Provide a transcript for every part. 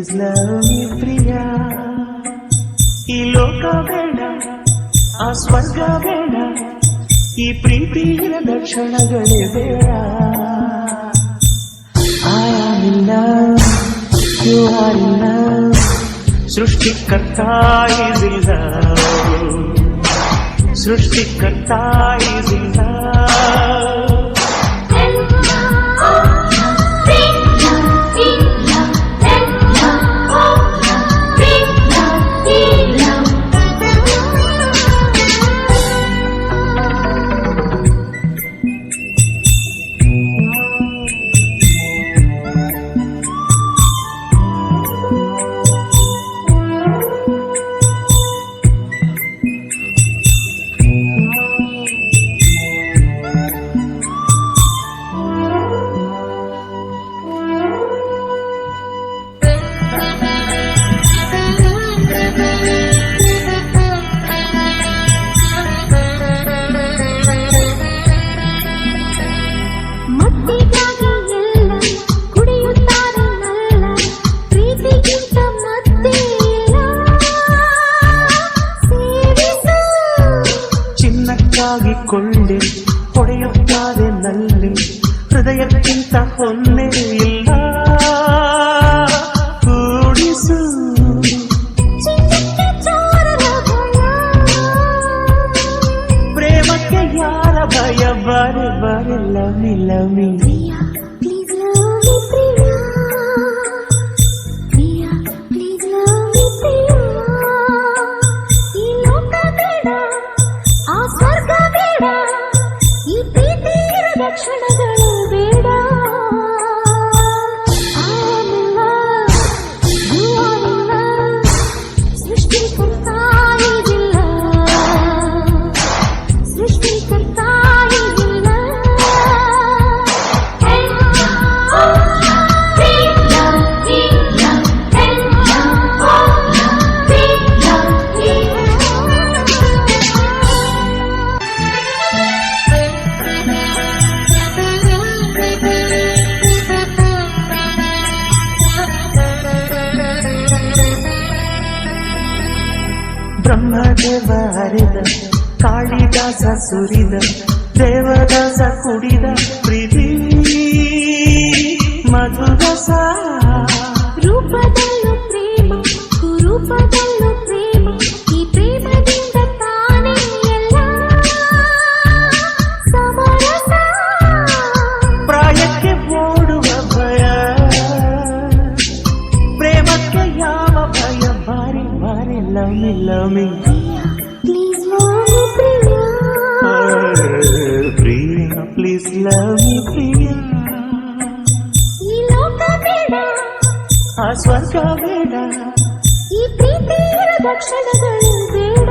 Is love మీ ప్రియా ఈ లోక ಬೇಡ ಆ ಸ್ವರ್ಗ ಬೇಡ ಈ ಪ್ರೀತಿಯ ದಕ್ಷಣಗಳೇ ಬೇಡ ಆಯಾಮಿಲ್ಲ ಯು ಆರ್ ಇಲ್ಲ ಸೃಷ್ಟಿಕರ್ತ ಇಸ್ ಇಲ್ಲ ಸೃಷ್ಟಿಕರ್ತ ಇಸ್ ಇಲ್ಲ ಚಿನ್ನಕ್ಕಾಗಿ ಕೊಳ್ಳೆ ಹೊಡೆಯುತ್ತಾರೆ ನಲ್ಲಿ ಹೃದಯಕ್ಕಿಂತ ಹೊನ್ನೆ ಇಲ್ಲ ಇರದ ಬ್ರಹ್ಮದೇವ ಹರಿದ ಕಾಳಿದಾಸ ಸುರಿದ ದೇವದಾಸ ಕುಡಿದ ಪ್ರೀತಿ ಮಧುರಸ love me, love me. Please love me, Priya. Oh, Priya, please love me, Priya. ఈ లోక వేడ ఆ స్వర్ಗ వేడ ఈ ప్రీతిಯ దక్షిణಗಳು ಬೇಡ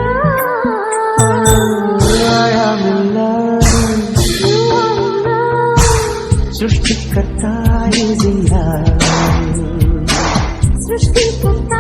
సృష్టికర్త సృష్టికర్త